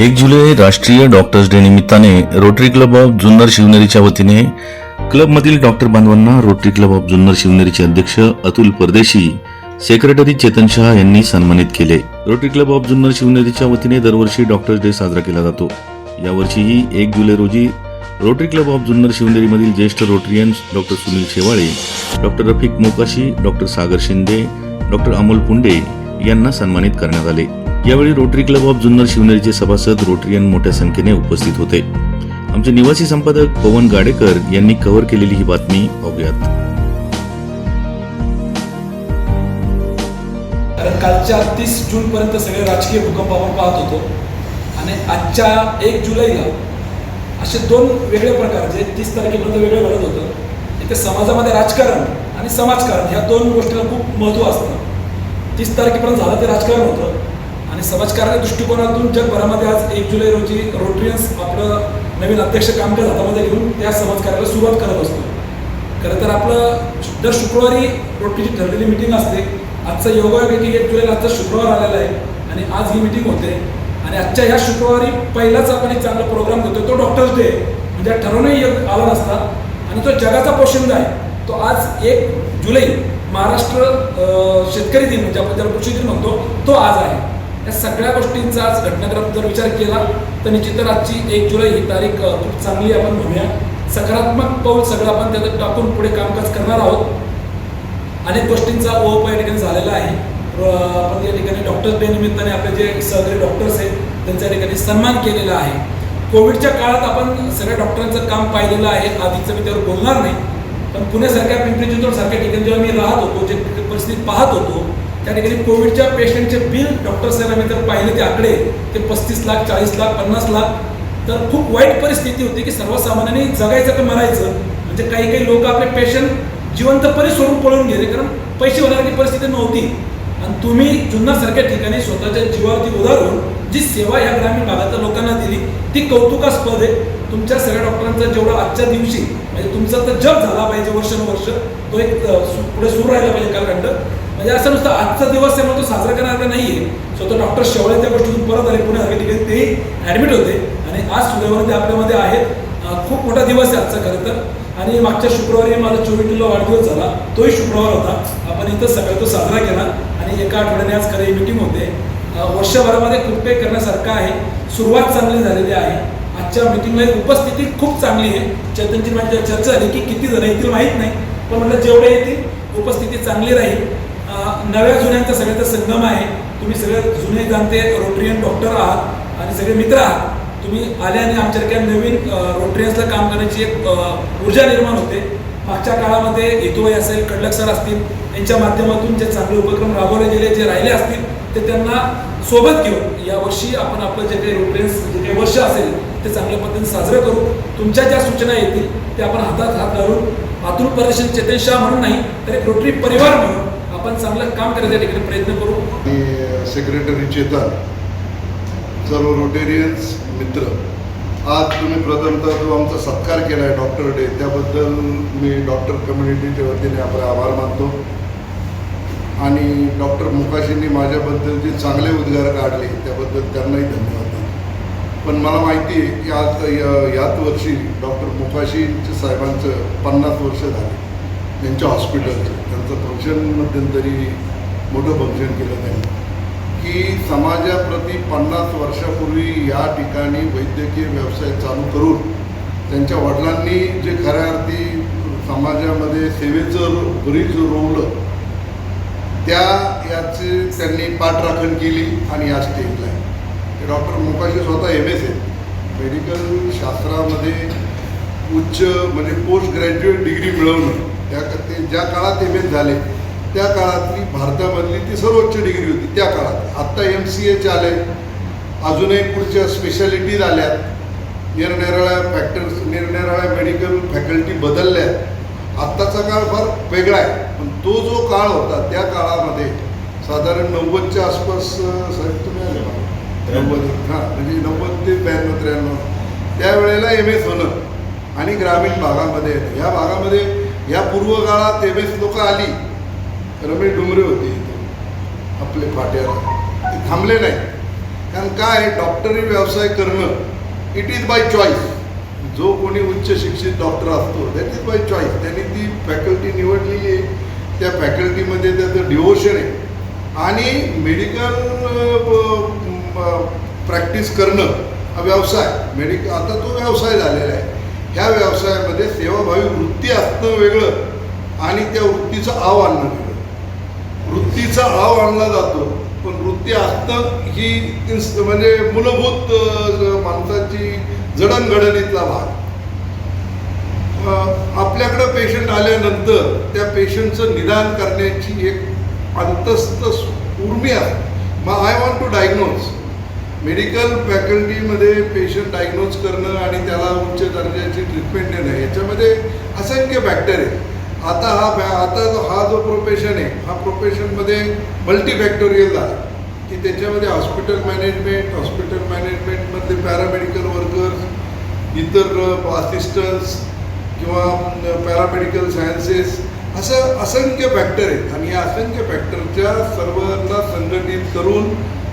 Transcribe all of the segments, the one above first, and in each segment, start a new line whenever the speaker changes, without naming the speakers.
एक जुलै राष्ट्रीय डॉक्टर्स डे निमित्ताने रोटरी क्लब ऑफ जुन्नर शिवनेरीच्या वतीने क्लबमधील डॉक्टर बांधवांना रोटरी क्लब ऑफ जुन्नर शिवनेरीचे अध्यक्ष अतुल परदेशी सेक्रेटरी चेतन शहा यांनी सन्मानित केले. रोटरी क्लब ऑफ जुन्नर शिवनेरीच्या वतीने दरवर्षी डॉक्टर्स डे साजरा केला जातो. यावर्षीही एक जुलै रोजी रोटरी क्लब ऑफ जुन्नर शिवनेरीमधील ज्येष्ठ Rotarians doctor Sunil Shewale doctor Rafiq Mokashi doctor Sagar Shinde doctor Amol Punde यांना सन्मानित करण्यात आले. यावेळी रोटरी क्लब ऑफ जुन्नर शिवनेरीचे सभासद रोटरियन मोठ्या संख्येने उपस्थित होते. आमचे निवासी संपादक पवन गाडेकर यांनी कव्हर केलेली ही बातमी पाहूयात.
कारण कालच्या तीस जून पर्यंत सगळे राजकीय भूकंप आपण पाहत होतो. आणि आजच्या एक जुलैला असे दोन वेगळे प्रकार जे तीस तारखेपर्यंत वेगळं घडत होतं इथे समाजामध्ये राजकारण आणि समाजकारण ह्या दोन गोष्टीला खूप महत्त्व असतं. तीस तारखेपर्यंत झालं ते राजकारण होतं. आणि समाजकारणाच्या दृष्टिकोनातून जगभरामध्ये आज एक जुलै रोजी रोटरियन्स आपलं नवीन अध्यक्ष कामकाज हातामध्ये घेऊन त्या समाजकार्याला सुरुवात करत असतो. खरं तर आपलं दर शुक्रवारी रोटरीची ठरलेली मिटिंग असते. आजचा योगायोगी एक जुलैला आजचा शुक्रवार आलेला आहे आणि आज ही मिटिंग होते. आणि आजच्या ह्या शुक्रवारी पहिलाच आपण एक चांगला प्रोग्राम घेतो तो डॉक्टर्स डे म्हणजे ठरवूनही आला नसता. आणि तो जगाचा पोशिंदा आहे. तो आज एक जुलै महाराष्ट्र शेतकरी दिन म्हणजे आपण ज्याला कृषी दिन म्हणतो तो आज आहे. या सगळ्या गोष्टींचा आज घटनाक्रम जर विचार केला तर निश्चितच आजची एक जुलै ही तारीख खूप चांगली आपण म्हणूया. सकारात्मक पाऊल सगळं आपण त्यात टाकून पुढे कामकाज करणार आहोत. अनेक गोष्टींचा ओप या ठिकाणी झालेला आहे. आपण या ठिकाणी डॉक्टर्स डे निमित्ताने आपले जे सहकारी डॉक्टर्स आहेत त्यांच्या ठिकाणी सन्मान केलेला आहे. कोविडच्या काळात आपण सगळ्या डॉक्टरांचं काम पाहिलेलं आहे. आधीचं मी त्यावर बोलणार नाही. पण पुण्यासारख्या पिंपरी चिंचवड सारख्या ठिकाणी जेव्हा मी राहत होतो जे परिस्थिती पाहत होतो त्या ठिकाणी कोविडच्या पेशंटचे बिल डॉक्टर साहेब आम्ही तर पाहिले ते आकडे ते पस्तीस लाख चाळीस लाख पन्नास लाख. तर खूप वाईट परिस्थिती होती की सर्वसामान्यांनी जगायचं का मरायचं? म्हणजे काही काही लोक आपले पेशंट जिवंतपणे सोडून पळून गेले कारण पैसे होणारी परिस्थिती नव्हती. आणि तुम्ही जुन्नासारख्या ठिकाणी स्वतःच्या जीवावरती उदाहरून जी सेवा या ग्रामीण भागातल्या लोकांना दिली ती कौतुकास्पद आहे. तुमच्या सगळ्या डॉक्टरांचा जेवढा आजच्या दिवशी म्हणजे तुमचा तर जप झाला पाहिजे वर्षानुवर्ष तो एक पुढे सुरू राहिला पाहिजे कालखंड. म्हणजे असं नुसतं आजचा दिवस आहे म्हणून तो साजरा करणार नाही आहे स्वतः डॉक्टर शेवळे त्या गोष्टीतून परत आले पुण्यासारख्या ठिकाणी तेही ॲडमिट होते. आणि आज सुदैवाने ते आपल्यामध्ये आहेत. खूप मोठा दिवस आहे आजचा खरं तर. आणि मागच्या शुक्रवारी माझा चोवीटीला वाढदिवस झाला. तोही शुक्रवार होता. आपण इथं सगळं तो साजरा केला. आणि एका आठवड्याने आज खरं मीटिंग होते. वर्षभरामध्ये खूप काही करण्यासारखं आहे. सुरुवात चांगली झालेली आहे. आजच्या मिटिंगला उपस्थिती खूप चांगली आहे. चैतनची माझी चर्चा झाली की किती जण येतील माहीत नाही. पण म्हटलं जेवढे येतील उपस्थिती चांगली राहील. नव्या जुन्यांचा सगळ्याचा संगम आहे. तुम्ही सगळे जुने जाणते रोटरियन डॉक्टर आहात आणि सगळे मित्र आहात. तुम्ही आल्याने आमच्यासारख्या नवीन रोटरियन्सला काम करण्याची एक ऊर्जा निर्माण होते. मागच्या काळामध्ये हेतुबाई असेल कडलक सर असतील यांच्या माध्यमातून जे चांगले उपक्रम राबवले गेले जे राहिले असतील ते त्यांना सोबत घेऊन यावर्षी आपण आपलं जे काही रोटरियन्स जे काही वर्ष असेल ते चांगल्या पद्धतीने साजरं करू. तुमच्या ज्या सूचना येतील ते आपण हातात हात घालून अतुल प्रदर्शन चेतन शाह म्हणून नाही तर एक रोटरी परिवार म्हणून आपण चांगलं काम करायच्या ठिकाणी प्रयत्न करू.
सेक्रेटरी चेतन सर्व रोटेरियन्स मित्र. आज तुम्ही प्रथमतः जो आमचा सत्कार केला आहे डॉक्टर डे त्याबद्दल मी डॉक्टर कम्युनिटीच्या वतीने आपले आभार मानतो. आणि डॉक्टर मुकाशींनी माझ्याबद्दल जे चांगले उद्गार काढले त्याबद्दल त्यांनाही धन्यवाद पण मला माहिती आहे की आज याच वर्षी डॉक्टर मुकाशींच्या साहेबांचं पन्नास वर्ष झाले. त्यांच्या हॉस्पिटलचं त्यांचं फंक्शन मध्यंतरी मोठं फंक्शन केलं त्यांनी. की समाजाप्रती पन्नास वर्षापूर्वी या ठिकाणी वैद्यकीय व्यवसाय चालू करून त्यांच्या वडिलांनी जे खऱ्या अर्थी समाजामध्ये सेवेचं ब्रीज रोवलं त्या याची त्यांनी पाठराखण केली आणि या स्टेजला आहे. डॉक्टर मोकाशी स्वतः एम एस आहेत. मेडिकल शास्त्रामध्ये उच्च म्हणजे पोस्ट ग्रॅज्युएट डिग्री मिळवणं. त्या ते ज्या काळात एम एस झाले त्या काळातली भारतामधली ती सर्वोच्च डिग्री होती. त्या काळात. आत्ता एम सी एच आले अजूनही पुढच्या स्पेशालिटीज आल्यात निरनिराळ्या फॅक्टर्स निरनिराळ्या मेडिकल फॅकल्टी बदलल्या आत्ताचा काळ फार वेगळा आहे. पण तो जो काळ होता त्या काळामध्ये साधारण नव्वदच्या आसपास साहेब तुम्ही आले नव्वद हां म्हणजे नव्वद ते ब्याण्णव त्र्याण्णव. त्यावेळेला एम एस होणं आणि ग्रामीण भागामध्ये या ह्या भागामध्ये या पूर्व काळात एम एस लोक आली रमेश म्हणजे डुमरे होते इथे आपले फाट्याला. ते थांबले नाही. कारण काय डॉक्टरी व्यवसाय करणं इट इज बाय चॉईस जो कोणी उच्च शिक्षित डॉक्टर असतो दॅट इज बाय चॉईस त्यांनी ती फॅकल्टी निवडलेली आहे. त्या फॅकल्टीमध्ये त्याचं डिवोशन आहे. आणि मेडिकल प्रॅक्टिस करणं हा व्यवसाय. मेडिकल आता तो व्यवसाय झालेला आहे. ह्या व्यवसायामध्ये सेवाभावी वृत्ती असणं वेगळं आणि त्या वृत्तीचं आव आणणं वेगळं. वृत्तीचा आव आणला जातो पण वृत्ती असणं ही इन्स म्हणजे मूलभूत माणसाची जडणघडणीतला भाग. आपल्याकडं पेशंट आल्यानंतर त्या पेशंटचं निदान करण्याची एक अंतस्थ उर्मी आहे. मग I want to diagnose medical फॅकल्टीमध्ये patient diagnose करणं आणि त्याला उच्च दर्जाची ट्रीटमेंट देणं याच्यामध्ये असंख्य फॅक्टर आहे आता हा फॅ- आता जो- हा जो प्रोफेशन आहे हा प्रोफेशनमध्ये मल्टीफॅक्टोरियल झाला. की त्याच्यामध्ये हॉस्पिटल मॅनेजमेंट हॉस्पिटल मॅनेजमेंटमधले पॅरामेडिकल वर्कर्स इतर असिस्टन्स किंवा पॅरामेडिकल सायन्सेस असं असंख्य फॅक्टर आहेत. आणि या असंख्य फॅक्टरच्या सर्वांना संघटित करून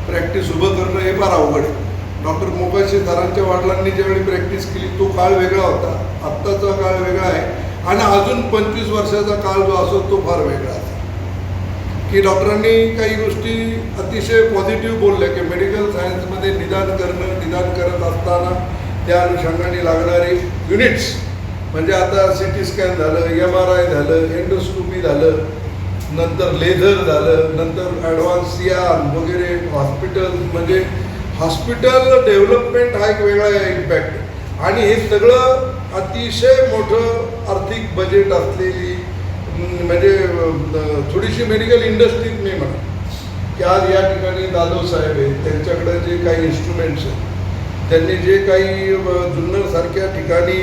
प्रॅक्टिस उभं करणं हे फार अवघड आहे. डॉक्टर मोकाशी सरांच्या वडिलांनी ज्यावेळी प्रॅक्टिस केली तो काळ वेगळा होता. आत्ताचा काळ वेगळा आहे. आणि अजून पंचवीस वर्षाचा काळ जो असो तो फार वेगळा आहे. की डॉक्टरांनी काही गोष्टी अतिशय पॉझिटिव्ह बोलल्या की मेडिकल सायन्समध्ये निदान करणं निदान करत असताना त्या अनुषंगाने लागणारे युनिट्स म्हणजे आता सी टी स्कॅन झालं एम आर आय झालं एंडोस्कोपी झालं नंतर लेझर झालं नंतर ॲडव्हान्स सियान वगैरे हॉस्पिटल म्हणजे हॉस्पिटल डेव्हलपमेंट हा एक वेगळा इम्पॅक्ट आणि हे सगळं अतिशय मोठं आर्थिक बजेट असलेली म्हणजे थोडीशी मेडिकल इंडस्ट्रीत मी म्हणा की आज या ठिकाणी दादो साहेब आहेत त्यांच्याकडे जे काही इन्स्ट्रुमेंट्स आहेत त्यांनी जे काही जुन्नरसारख्या ठिकाणी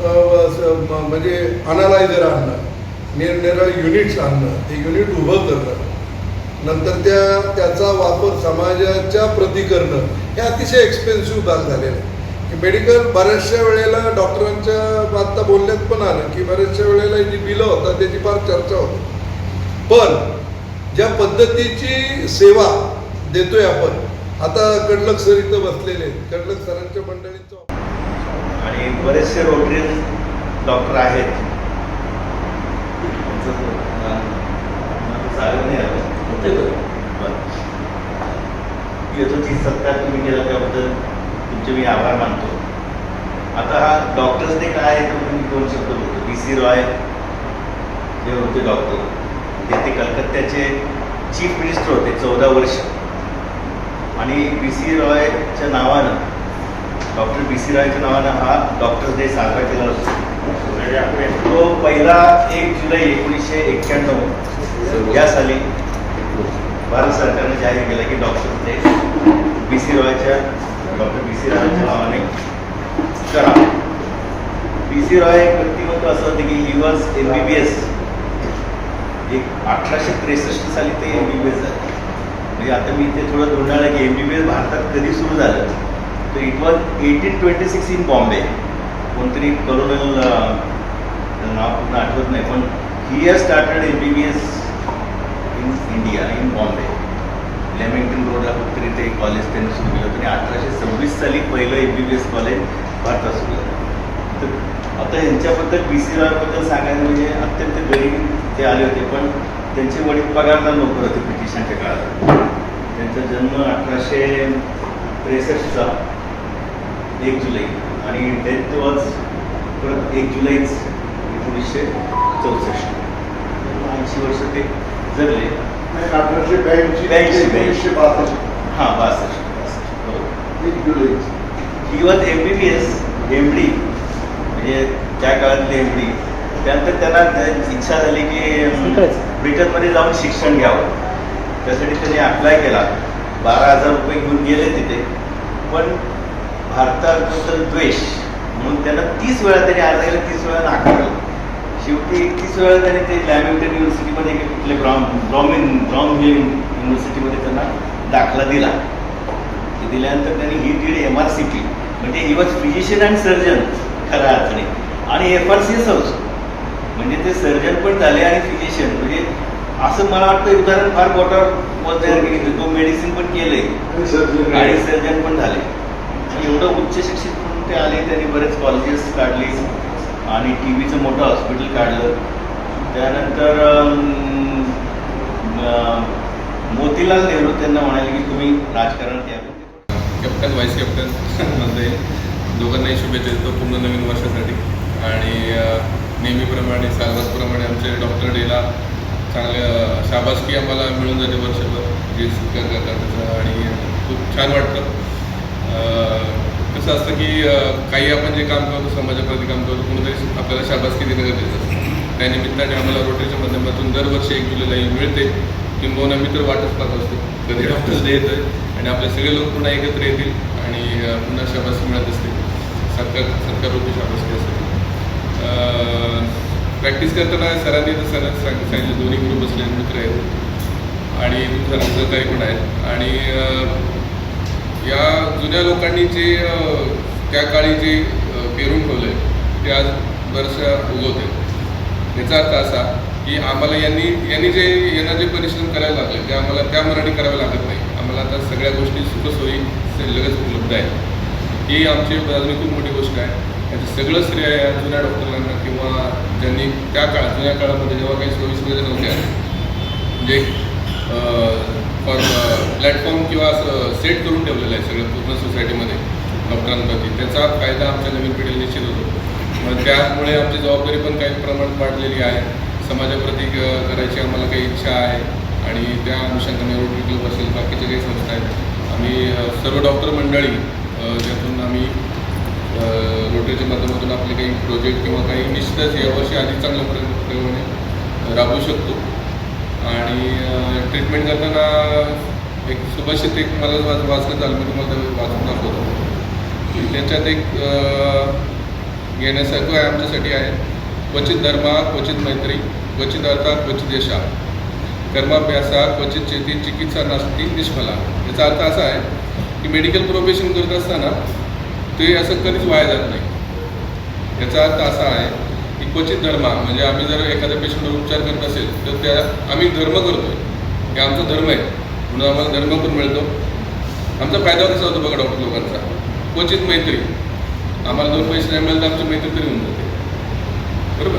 म्हणजे अनालायझर आणणं निरनिराळे युनिट्स आणणं ते युनिट उभं करणं नंतर त्या त्याचा वापर समाजाच्या प्रती करणं हे अतिशय एक्सपेन्सिव्ह भाग झालेलं आहे. की मेडिकल बऱ्याचशा वेळेला डॉक्टरांच्या आत्ता बोलण्यात पण आलं की बऱ्याचशा वेळेला जी बिलं होतात त्याची फार चर्चा होती. पण ज्या पद्धतीची सेवा देतोय आपण आता कडलक सर इथं बसलेले कडलक सरांच्या मंडळीचं
आणि बरेचसे रोटरी डॉक्टर आहेत. चालू नाही आलं होते येतो ती सत्कार तुम्ही केला त्याबद्दल तुमचे मी आभार मानतो आता हा डॉक्टर्स काय आहे तो मी दोन शब्द बोलतो बी सी रॉय जे होते डॉक्टर ते ते कलकत्त्याचे चीफ मिनिस्टर होते चौदा वर्ष आणि बी सी रॉयच्या नावानं डॉक्टर बी सी रॉयच्या नावानं हा डॉक्टर्स डे साजरा केला जातो. तो पहिला एक जुलै एकोणीसशे एक्क्याण्णव या साली भारत सरकारने जाहीर केला की डॉक्टर डे बी सी रॉयच्या डॉक्टर बी सी रॉयच्या नावाने करा. बी सी रॉय एक व्यक्तिमत्व असं होतं की he was M B B S एक अठराशे त्रेसष्ट साली ते एम बी बी एस झाले. म्हणजे आता मी ते थोडं धोंडाळलं की एम बी बी एस भारतात कधी सुरू झालं? तर it was eighteen twenty six in Bombay कोणतरी कलोनल नाव पूर्ण आठवत नाही पण he has started M B B S in India in Bombay Lamington रोडला कुठेतरी ते कॉलेज त्यांनी सुरू केलं होतं. आणि अठराशे सव्वीस साली पहिलं M B B S college भारतात सुरू झालं. तर आता यांच्याबद्दल बी सी बद्दल सांगायचं म्हणजे अत्यंत गरीब ते आले होते पण त्यांचे वडील पगारदार नोकर होते ब्रिटिशांच्या काळात. त्यांचा जन्म अठराशे त्रेसष्टचा एक जुलै. आणि डेथ वॉज परत एक जुलैच एकोणीसशे चौसष्ट. ऐंशी वर्ष ते जगले.
अठराशे ब्याऐंशी
ब्याऐंशी,
एकोणीसशे बासष्ट.
हां बासष्ट बासष्ट. बरोबर
एक जुलै
he was M B B S M D म्हणजे त्या काळातले एम डी त्यानंतर त्यांना त्या- इच्छा झाली की ब्रिटनमध्ये जाऊन शिक्षण घ्यावं. त्यासाठी त्यांनी अप्लाय केला. बारा हजार रुपये घेऊन गेले तिथे. पण भारताबद्दल द्वेष. म्हणून त्यांना तीस वेळा त्यांनी अर्ज केला तीस वेळा नाकारलं. शेवटी एकतीस वेळा त्यांनी ते लॅमिंग्टन युनिव्हर्सिटीमध्ये कुठले ब्रॉम ब्रॉमिन ब्रॉम हिल युनिव्हर्सिटीमध्ये त्यांना दाखला दिला. दिल्यानंतर त्यांनी he did M R C P म्हणजे he was physician and surgeon खऱ्या अर्थाने. आणि F R C S house म्हणजे ते सर्जन पण झाले आणि फिजिशियन म्हणजे असं मला वाटतं उदाहरण फार बोटावर मोजण्यासारखं घेतलं तो मेडिसिन पण केलंय. आणि सर्जन पण झाले. एवढं उच्च शिक्षित म्हणून ते आले त्यांनी बरेच कॉलेजेस काढली आणि टी व्हीचं मोठं हॉस्पिटल काढलं. त्यानंतर मोतीलाल नेहरू त्यांना म्हणाले की तुम्ही राजकारणात यावं
कॅप्टन व्हाईस कॅप्टनमध्ये दोघांनाही शुभेच्छा देतो पूर्ण नवीन वर्षासाठी. आणि नेहमीप्रमाणे सालवासप्रमाणे आमचे डॉक्टर डेला चांगल्या शाबासकी आम्हाला मिळून जाते वर्षभर. जे क- करतात आणि खूप छान वाटतं. कसं असतं की काही आपण जे काम करतो समाजाप्रती काम करतो कोणीतरी आपल्याला शाबासकी देणं गरजेचं असतं. त्यानिमित्ताने आम्हाला रोटरीच्या माध्यमातून दरवर्षी एक जुलैला ही मिळते. किंबहुना मी तर वाटच पाहत असतो. कधी डॉक्टर्स डे येतोय आणि आपले सगळे लोक पुन्हा एकत्र येतील आणि पुन्हा शाबासकी मिळत असते सरकार सरकार रूपी शाबासकी असते. प्रॅक्टिस करताना सरांनी तर सर सांग सांगितलं दोन्ही ग्रुप असलेले मित्र आहेत. आणि सरांचे सहकारी पण आहेत. आणि या जुन्या लोकांनी जे त्या काळी जे पेरून ठेवलं आहे ते आज बरंचशा उगवते याचा अर्थ असा की आम्हाला यांनी यांनी जे यांना जे परिश्रम करायला लागले ते आम्हाला त्या मराठी करावे लागत नाही. आम्हाला आता सगळ्या गोष्टी सुखसोयी लगेच उपलब्ध आहेत. ही आमची बाजूने खूप मोठी गोष्ट आहे. याचं सगळं श्रेय या जुन्या डॉक्टरांना किंवा ज्यांनी त्या काळात जुन्या काळामध्ये जेव्हा काही सोयी सुविधा नव्हत्या म्हणजे प्लॅटफॉर्म किंवा असं सेट करून ठेवलेलं आहे सगळं पूर्ण सोसायटीमध्ये डॉक्टरांप्रती. त्याचा फायदा आमच्या नवीन पिढीला निश्चित होतो. मग त्यामुळे आमची जबाबदारी पण काही प्रमाणात वाढलेली आहे. समाजाप्रती करायची आम्हाला काही इच्छा आहे आणि त्या अनुषंगाने रोटरी क्लब असेल बाकीच्या काही संस्था आहेत. आम्ही सर्व डॉक्टर मंडळी ज्यातून आम्ही रोटरीच्या माध्यमातून आपले काही प्रोजेक्ट किंवा काही निश्चितच यावर्षी अधिक चांगल्या प्र- प्रमाणे राबवू शकतो. आणि ट्रीटमेंट करताना एक सुभाषित एक मला वाच वाचलं चालू मी तुम्हाला वाचून दाखवतो. त्याच्यात एक घेण्यासारखं आहे आमच्यासाठी आहे. क्वचित धर्मा क्वचित मैत्री क्वचित अर्था क्वचित यशा. कर्माभ्यासा क्वचित चेती चिकित्सा नास्ती निष्फला. याचा अर्थ असा आहे की मेडिकल प्रोफेशन करत असताना ते असं कधीच वाया जात नाही. याचा अर्थ असा आहे की क्वचित धर्म म्हणजे आम्ही जर एखाद्या पेशंटवर उपचार करत असेल तर त्या आम्ही धर्म करतोय. हे आमचा धर्म आहे. म्हणून आम्हाला धर्म पण मिळतो. आमचा फायदा कसा होतो बघा डॉक्टर लोकांचा? क्वचित मैत्री. आम्हाला दोन पैसे नाही मिळाले तर आमची मैत्री तरी होऊन जाते. बरोबर?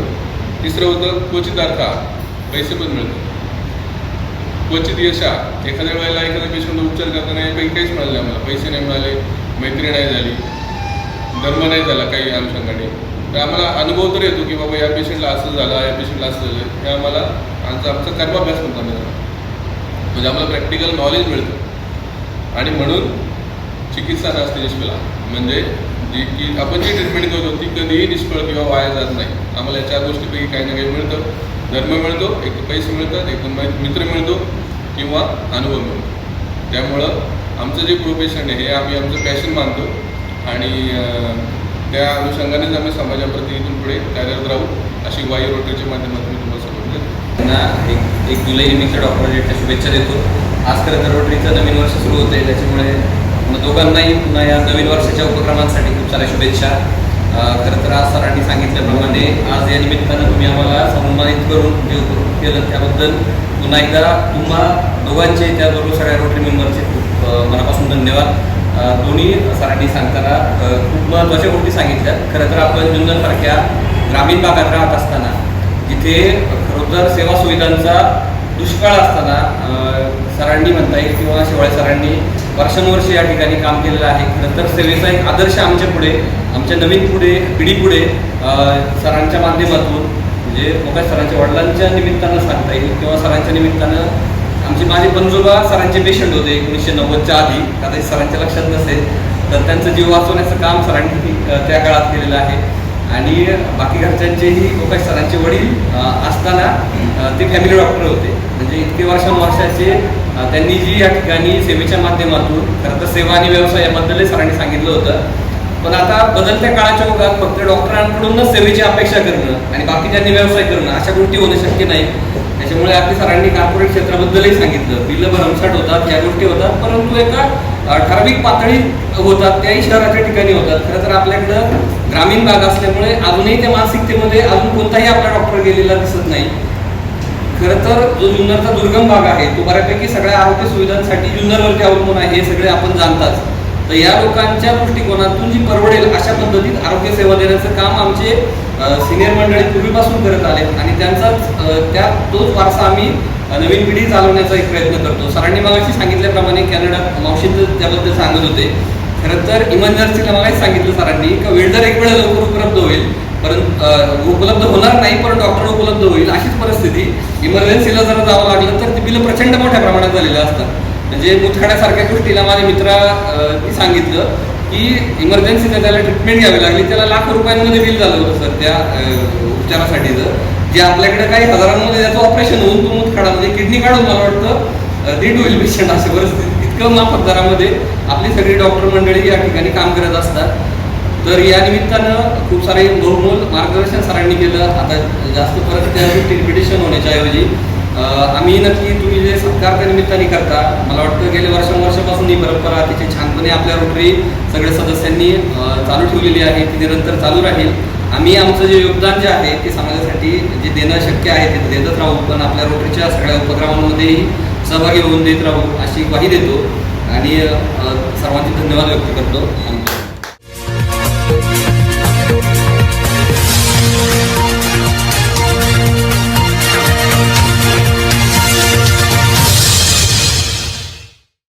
तिसरं होतं क्वचित अर्था. पैसे पण मिळतात. क्वचित यशा एखाद्या वेळेला एखाद्या पेशंटवर उपचार करताना यापैकी काहीच मिळाले आम्हाला. पैसे नाही मिळाले मैत्री नाही झाली धर्म नाही झाला काही अनुषंगाने. तर आम्हाला अनुभव तर येतो की बाबा या पेशंटला असं झालं या पेशंटला असं झालं. हे आम्हाला आमचा आमचा कर्माभ्यास म्हणतो आम्ही म्हणजे आम्हाला प्रॅक्टिकल नॉलेज मिळतं. आणि म्हणून चिकित्सा नसते निष्फला म्हणजे जी की आपण जी ट्रीटमेंट करतो ती कधीही निष्फळ किंवा वाया जात नाही. आम्हाला या चार गोष्टीपैकी काही ना काही मिळतं. धर्म मिळतो एक पैसे मिळतात एक मित्र मिळतो किंवा अनुभव मिळतो. त्यामुळं आमचं जे प्रोफेशन आहे हे आम्ही आमचं पॅशन मानतो. आणि त्या अनुषंगानेच आम्ही समाजाप्रती इथून पुढे कार्यरत राहू अशी वायू रोटरीच्या माध्यमातून मी तुम्हाला सांगतो
त्यांना एक एक जुलै निमित्त डॉक्टर डेटच्या शुभेच्छा देतो. आज खरं तर रोटरीचं नवीन वर्ष सुरू होतं आहे त्याच्यामुळे दोघांनाही पुन्हा या नवीन वर्षाच्या उपक्रमांसाठी खूप साऱ्या शुभेच्छा. खरं तर आज सरांनी सांगितल्याप्रमाणे आज या निमित्तानं तुम्ही आम्हाला सन्मानित करून म्हणजे जे उपक्रम केलं. त्याबद्दल पुन्हा एकदा तुम्हा दोघांचे त्याबरोबर सगळ्या रोटरी मेंबरचे खूप मनापासून धन्यवाद. दोन्ही सरांनी सांगताना खूप महत्त्वाच्या गोष्टी सांगितल्या. खरं तर आपण जुन्नरसारख्या ग्रामीण भागात राहत असताना जिथे खरोखर सेवा सुविधांचा दुष्काळ असताना सरांनी म्हणता येईल किंवा शेवाळे सरांनी वर्षानुवर्ष या ठिकाणी काम केलेलं आहे. खरं तर सेवेचा एक आदर्श आमच्या पुढे आमच्या नवीन पुढे पिढीपुढे सरांच्या माध्यमातून म्हणजे मोठ्या सरांच्या वडिलांच्या निमित्तानं सांगता येईल किंवा सरांच्या निमित्तानं म्हणजे माझे पंजोबा सरांचे पेशंट होते एकोणीसशे नव्वदच्या आधी. कदाचित सरांच्या लक्षात नसेल तर त्यांचं जीव वाचवण्याचं काम सरांनी त्या काळात केलेलं आहे. आणि बाकी घरच्यांचेही गोकाश सरांचे वडील असताना ते फॅमिली डॉक्टर होते. म्हणजे इतके वर्षानुवर्षाचे त्यांनी जी या ठिकाणी सेवेच्या माध्यमातून खरं तर सेवा आणि व्यवसाय याबद्दलही सरांनी सांगितलं होतं. पण आता बदलत्या काळाच्या युगात फक्त डॉक्टरांकडूनच सेवेची अपेक्षा करणं आणि बाकीच्यांनी व्यवसाय करणं अशा गोष्टी होणं शक्य नाही. त्याच्यामुळे आपली सरांनी कॉर्पोरेट क्षेत्राबद्दलही सांगितलं. बिलं भरमसाठ होतात या गोष्टी होतात परंतु एका ठराविक पातळीत होतात त्याही शहराच्या ठिकाणी होतात. खरं तर आपल्याकडं ग्रामीण भाग असल्यामुळे अजूनही त्या मानसिकतेमध्ये अजून कोणताही आपला डॉक्टर गेलेला दिसत नाही. खरं तर जो जुन्नरचा दुर्गम भाग आहे तो बऱ्यापैकी सगळ्या आरोग्य सुविधांसाठी जुन्नरवरती अवलंबून आहे हे सगळे आपण जाणताच. तर या लोकांच्या दृष्टिकोनातून जी परवडेल अशा पद्धतीत आरोग्य सेवा देण्याचं काम आमचे सिनियर मंडळी पूर्वीपासून करत आले आणि त्यांचाच त्या तोच वारसा आम्ही नवीन पिढी चालवण्याचा एक प्रयत्न करतो. सरांनी मागाशी सांगितल्याप्रमाणे कॅनडात मावशींचं त्याबद्दल सांगत होते. खरं तर इमर्जन्सीला मगाशी सांगितलं सरांनी का वेळ जर एक वेळ लवकर उपलब्ध होईल. परंतु उपलब्ध होणार नाही पण डॉक्टर उपलब्ध होईल अशीच परिस्थिती. इमर्जन्सीला जर जावं लागलं तर ते बिलं प्रचंड मोठ्या प्रमाणात झालेलं असतात. म्हणजे मुतखड्यासारख्या गोष्टीला माझ्या मित्रा सांगितलं की इमर्जन्सीने त्याला ट्रीटमेंट घ्यावी लागली. त्याला लाखो रुपयांमध्ये बिल झालं होतं सर त्या उपचारासाठीचं जे आपल्याकडे काही हजारांमध्ये त्याचं ऑपरेशन होऊन तो मुतखडामध्ये किडनी काढून मला वाटतं दीड होईल पेशंट अशी परिस्थिती. इतकं माफक दरामध्ये आपली सगळी डॉक्टर मंडळी या ठिकाणी काम करत असतात. तर या निमित्तानं खूप सारे बहुमोल मार्गदर्शन सरांनी केलं. आता जास्त परत त्या गोष्टी रिपिटेशन होण्याच्या ऐवजी आम्ही नक्की तुम्ही जे सत्कारच्या निमित्ताने करता मला वाटतं गेल्या वर्षानुवर्षापासून ही परंपरा अतिशय छानपणे आपल्या रोटरी सगळ्या सदस्यांनी चालू ठेवलेली आहे ती निरंतर चालू राहील. आम्ही आमचं जे योगदान जे आहे ते समाजासाठी जे देणं शक्य आहे ते देतच राहू पण आपल्या रोटरीच्या सगळ्या उपक्रमांमध्येही सहभागी होऊन देत राहू अशी ग्वाही देतो. आणि सर्वांचे धन्यवाद व्यक्त करतो. आणि